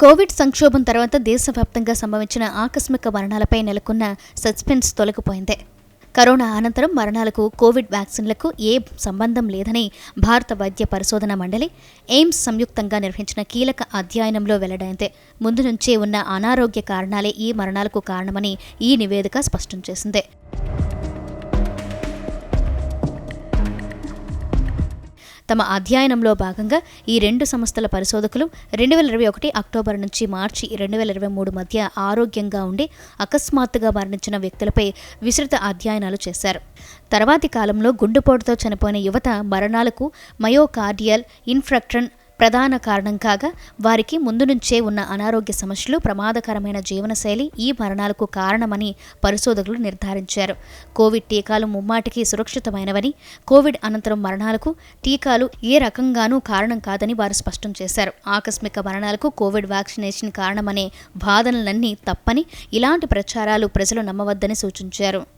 Covid సంక్షోభం తర్వాత దేశవ్యాప్తంగా సంభవించిన ఆకస్మిక మరణాలపై నెలకొన్న సస్పెన్స్ తొలగిపోయింది. కరోనా అనంతరం మరణాలకు కోవిడ్ వ్యాక్సిన్లకు ఏ సంబంధం లేదని భారత వైద్య పరిశోధన మండలి ఎయిమ్స్ సంయుక్తంగా నిర్వహించిన కీలక అధ్యయనంలో వెల్లడైంది. ముందు నుంచే ఉన్న అనారోగ్య కారణాలే ఈ మరణాలకు కారణమని ఈ నివేదిక స్పష్టం చేసింది. తమ అధ్యయనంలో భాగంగా ఈ రెండు సంస్థల పరిశోధకులు రెండు వేల ఇరవై ఒకటి అక్టోబర్ నుంచి మార్చి రెండు వేల ఇరవై మూడు మధ్య ఆరోగ్యంగా ఉండి అకస్మాత్తుగా మరణించిన వ్యక్తులపై విస్తృత అధ్యయనాలు చేశారు. తర్వాతి కాలంలో గుండెపోటుతో చనిపోయిన యువత మరణాలకు మయోకార్డియల్ ఇన్ఫ్రక్ట్రన్ ప్రధాన కారణం కాగా వారికి ముందు నుంచే ఉన్న అనారోగ్య సమస్యలు ప్రమాదకరమైన జీవనశైలి ఈ మరణాలకు కారణమని పరిశోధకులు నిర్ధారించారు. కోవిడ్ టీకాలు ముమ్మాటికి సురక్షితమైనవని కోవిడ్ అనంతరం మరణాలకు టీకాలు ఏ రకంగానూ కారణం కాదని వారు స్పష్టం చేశారు. ఆకస్మిక మరణాలకు కోవిడ్ వ్యాక్సినేషన్ కారణమనే వాదనలన్నీ తప్పని ఇలాంటి ప్రచారాలు ప్రజలు నమ్మవద్దని సూచించారు.